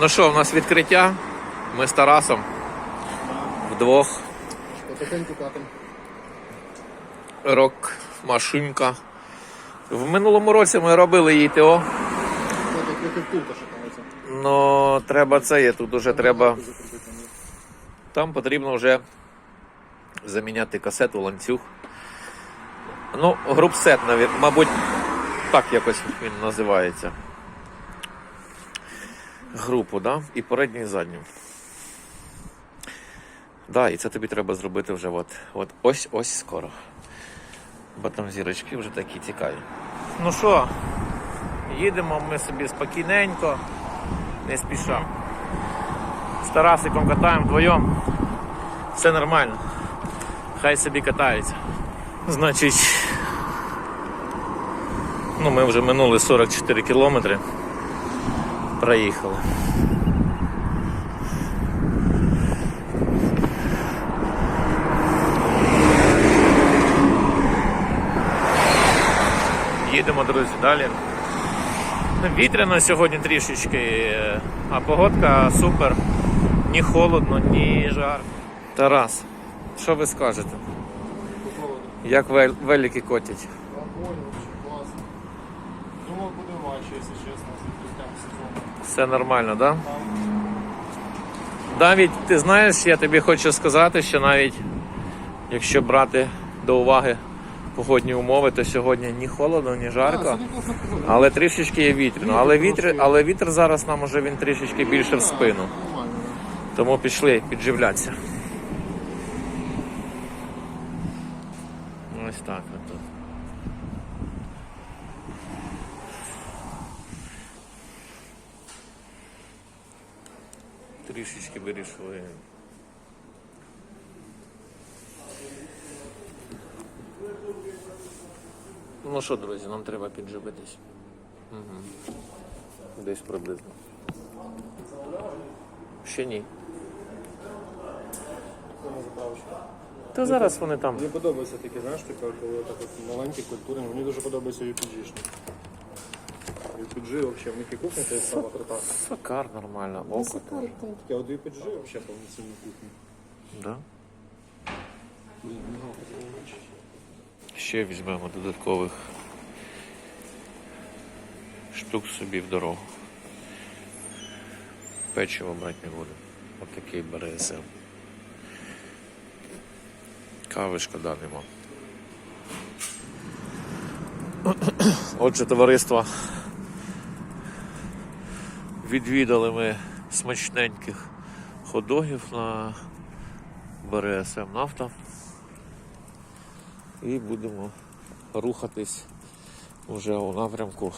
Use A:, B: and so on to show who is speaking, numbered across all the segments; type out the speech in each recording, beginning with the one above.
A: Ну що, у нас відкриття. Ми з Тарасом вдвох.
B: Потихеньку катом.
A: Рок, машинка. В минулому році ми робили її ТО. Ну, треба це є. Тут уже треба.
B: Там.
A: Там потрібно вже заміняти касету, ланцюг. Ну, групсет, мабуть, так якось він називається. Групу, да? І передню, і задню. Да, і це тобі треба зробити вже от, от ось ось скоро. Бо там зірочки вже такі цікаві. Ну що, їдемо ми собі спокійненько, не спіша. З Тарасиком катаємо вдвоєм. Все нормально. Хай собі катаються. Значить, ну ми вже минули 44 кілометри. Проїхали. Їдемо, друзі, далі. Вітряно сьогодні трішечки, е, а погодка супер. Ні холодно, ні жарко. Тарас, що ви скажете? Як вел- велики котять?
B: Якщо чесно, з відкриттям сезону.
A: Все нормально, так? Да? Навіть ти знаєш, я тобі хочу сказати, що навіть якщо брати до уваги погодні умови, то сьогодні ні холодно, ні жарко. Але трішечки є вітряно. Але вітер, але вітер зараз нам уже він трішечки більше в спину. Тому пішли підживлятися. Ось так Трішечки вирішили. Ну що, друзі, нам треба підживитись. Угу. Десь приблизно. Ще ні. Та зараз вони там.
B: Мені подобається таке, знаєш, таке, коли так от маленькі, культурні. Мені дуже подобається UPG-шні. UPG взагалі, в них і кухня та сама крута.
A: Сакар нормально, око.
B: Сакар там таке, а от UPG взагалі повноцінна кухня.
A: Да?
B: Блін, хотів бачити.
A: Ще візьмемо додаткових штук собі в дорогу. Печиво брати не буду. Отакий бере СМ. Кави шкода нема. Отже, товариство. Відвідали ми смачненьких ходогів на БРСМ Нафта. І будемо рухатись вже у напрямку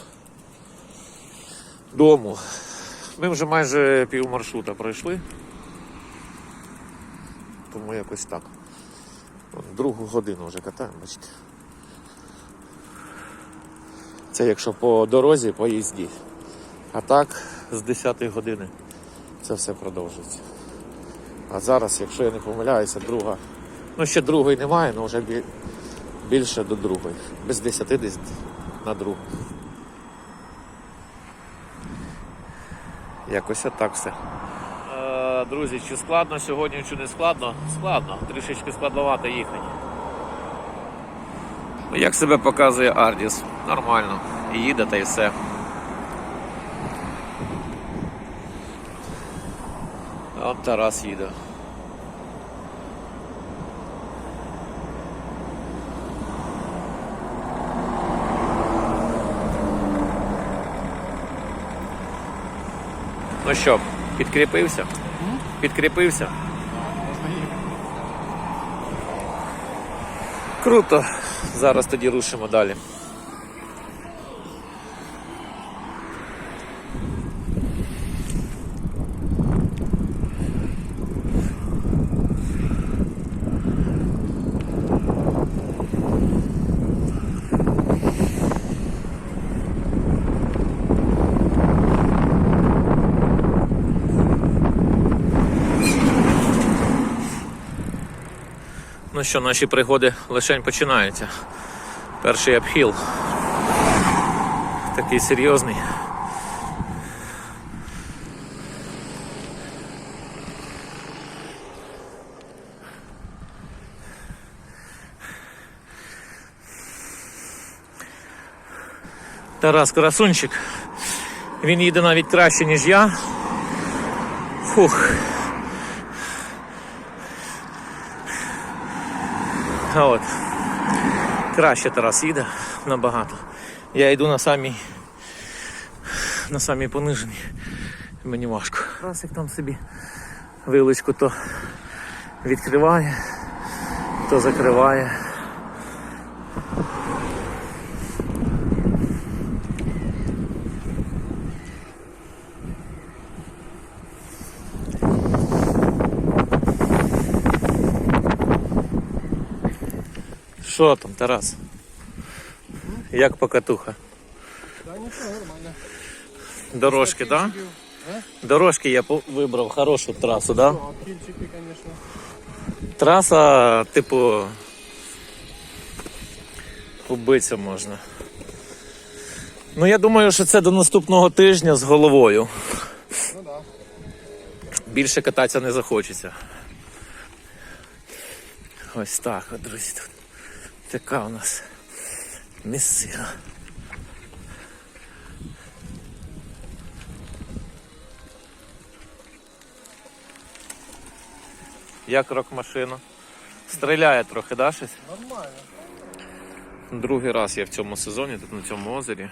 A: дому. Ми вже майже пів маршрута пройшли. Тому якось так. Другу годину вже катаємо, бачите. Це якщо по дорозі, по їзді. А так, з 10 години це все продовжується. А зараз, якщо я не помиляюся, друга. Ну ще другої немає, але вже більше до другої. Без 10 десь на другу. Якось отак все. Е, друзі, чи складно сьогодні, чи не складно? Складно. Трішечки складновато їхати. Ну, Як себе показує Ардіс? Нормально. І їде та й все. Тарас їде. Ну що, підкріпився? Підкріпився? Круто. Зараз тоді рушимо далі. Ну що, наші пригоди лишень починаються. Перший апхіл. Такий серйозний. Тарас Красунчик. Він їде навіть краще, ніж я. Фух. А от. Краще Тарас їде набагато. Я йду на самій на самій пониженій. Мені важко. Раз як там собі вилочку то відкриває, то закриває. Що там, Тарас? Як покатуха?
B: Да, нічого, нормально.
A: Дорожки, так? Да? Дорожки я вибрав хорошу трасу, да?
B: Ну, кільчики, звісно.
A: Траса, типу. Убитися можна. Ну, я думаю, що це до наступного тижня з головою.
B: Ну да.
A: Більше кататися не захочеться. Ось так, от, друзі, така у нас місцина. Як рок-машина? Стріляє трохи, да, щось?
B: Нормально.
A: Другий раз я в цьому сезоні, тут на цьому озері.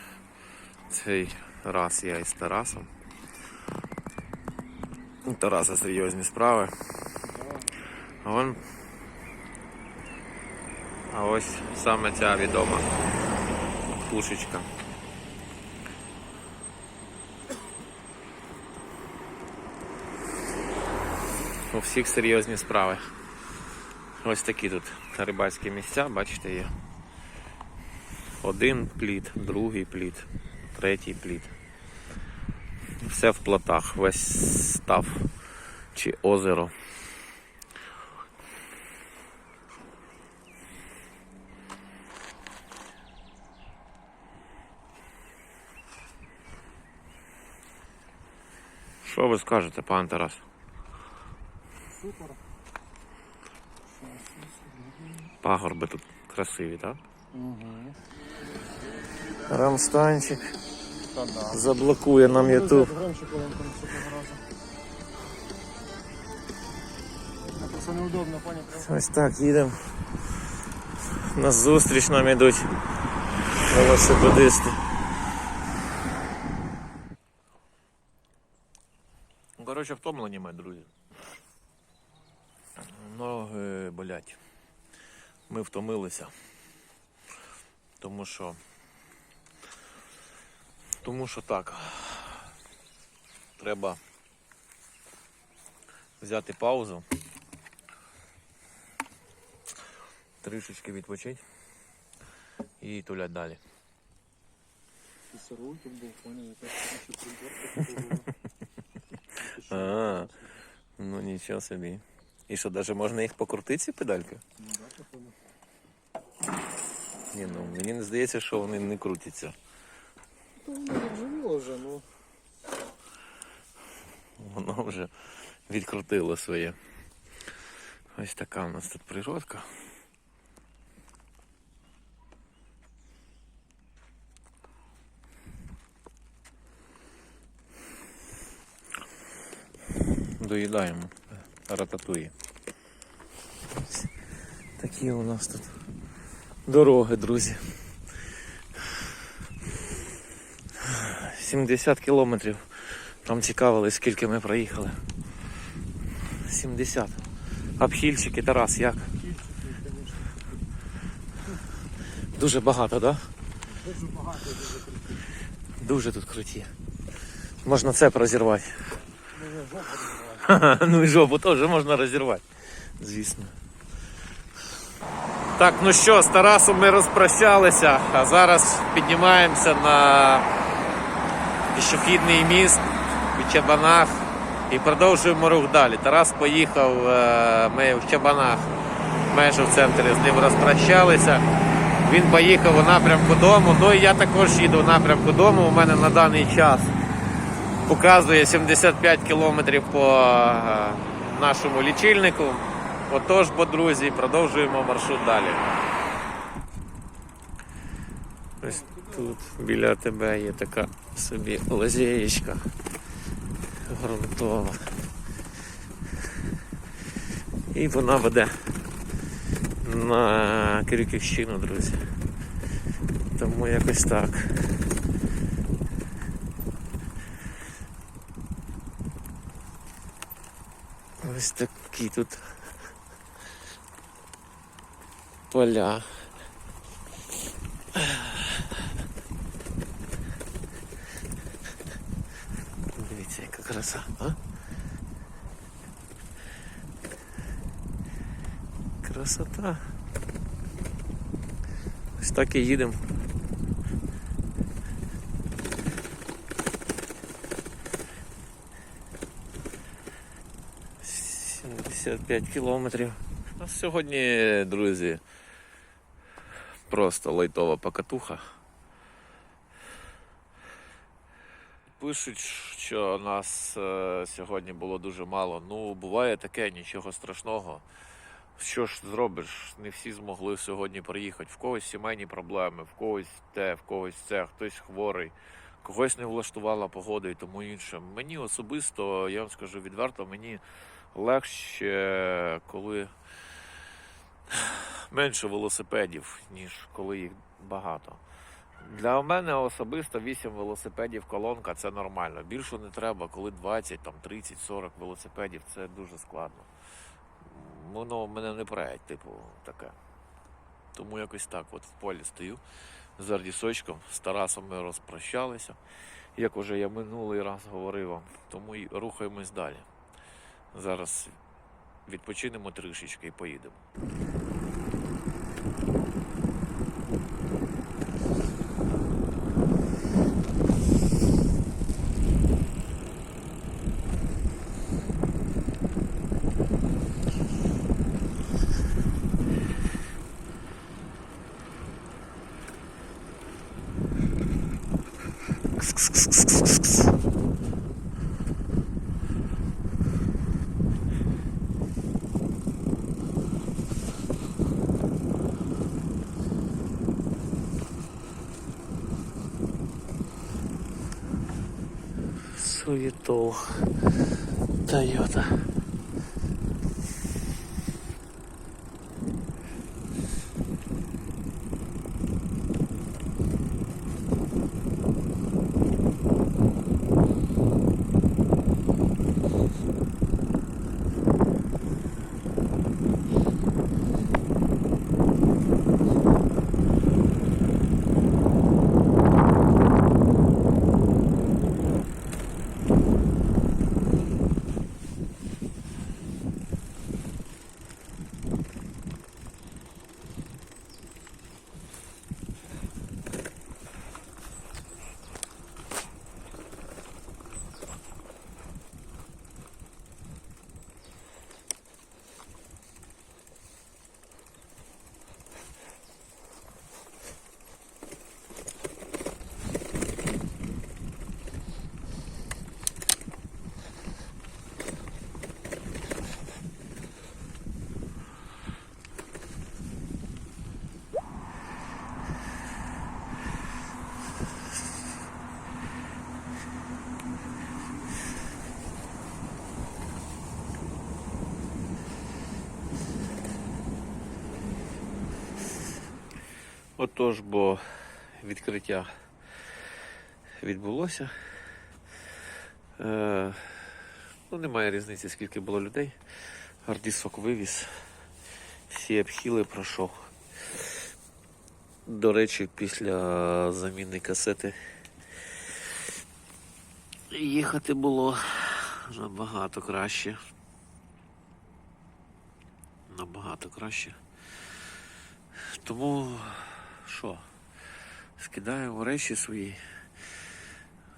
A: Цей раз я із Тарасом. У Тараса серйозні справи. А вон. А ось саме ця відома пушечка. У всіх серйозні справи. Ось такі тут рибальські місця, бачите, є. Один плід, другий плід, третій плід. Все в плотах, весь став чи озеро. Що ви скажете, пан Тарас?
B: Супер.
A: Пагорби тут красиві, так?
B: Угу.
A: Рамстанчик
B: Та да.
A: заблокує нам Ютуб.
B: Неудобно, понял?
A: Ось так їдемо. На зустріч нам ідуть велосипедисти. Коротше, втомлені ми, друзі. Ноги болять. Ми втомилися. Тому що. Тому що так. Треба взяти паузу. трішечки відпочити і тулять далі.
B: Сороків був, понял? Якась приборка.
A: А, ну нічого собі. І що, навіть можна їх покрутити, ці педальки?
B: Ну да, походу.
A: Ні, ну мені не здається, що вони не крутяться.
B: То воно відживіло вже, ну.
A: Воно вже відкрутило своє. Ось така у нас тут природка. Доїдаємо рататуї. Такі у нас тут дороги, друзі. 70 кілометрів. Там цікавили, скільки ми проїхали. 70. Обхільчики, Тарас, як? Дуже багато, так? Да?
B: Дуже багато дуже круто.
A: Дуже тут круті. Можна це розірвати. Ну і жопу теж можна розірвати. Звісно. Так, ну що, з Тарасом ми розпрощалися, а зараз піднімаємося на пішохідний міст у Чабанах і продовжуємо рух далі. Тарас поїхав, е, ми в Чабанах майже в центрі з ним розпрощалися. Він поїхав у напрямку дому, ну і я також їду в напрямку дому. У мене на даний час показує 75 кілометрів по е, нашому лічильнику. Отож, бо друзі, продовжуємо маршрут далі. Ось Тут біля тебе є така собі лазєєчка грунтова. І вона веде на Кириківщину, друзі. Тому якось так. Ось такі тут поля. Дивіться, яка краса, а? Красота. Ось так і їдемо. Сімдесят п'ять кілометрів. У нас сьогодні, друзі, просто лайтова покатуха. Пишуть, що нас е, сьогодні було дуже мало. Ну, буває таке, нічого страшного. Що ж зробиш? Не всі змогли сьогодні приїхати. В когось сімейні проблеми, в когось те, в когось це, хтось хворий, когось не влаштувала погода і тому інше. Мені особисто, я вам скажу відверто, мені легше, коли менше велосипедів, ніж коли їх багато. Для мене особисто 8 велосипедів колонка це нормально. Більше не треба, коли 20, там 30, 40 велосипедів це дуже складно. Воно мене не проять, типу, таке. Тому якось так от в полі стою з Ардісочком, з Тарасом ми розпрощалися, як уже я минулий раз говорив вам. Тому і рухаємось далі. Зараз відпочинемо трішечки і поїдемо. Тойота. Отож, бо відкриття відбулося. Е, ну, немає різниці, скільки було людей. Гардісок вивіз, всі обхіли пройшов. До речі, після заміни касети їхати було набагато краще. Набагато краще. Тому що, скидаємо речі свої.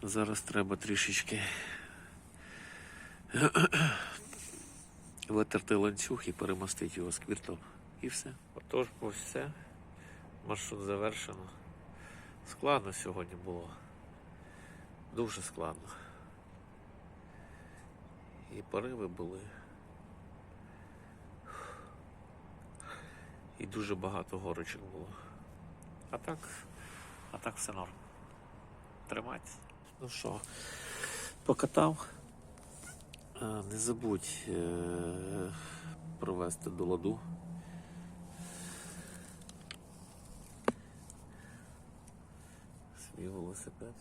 A: Зараз треба трішечки витерти ланцюг і перемостити його сквіртом. І все. Отож, ось все. Маршрут завершено. Складно сьогодні було. Дуже складно. І пориви були. І дуже багато горочок було. А так, А так все норм. Тримайтесь. Ну що, покатав. Не забудь е- провести до ладу. Свій велосипед.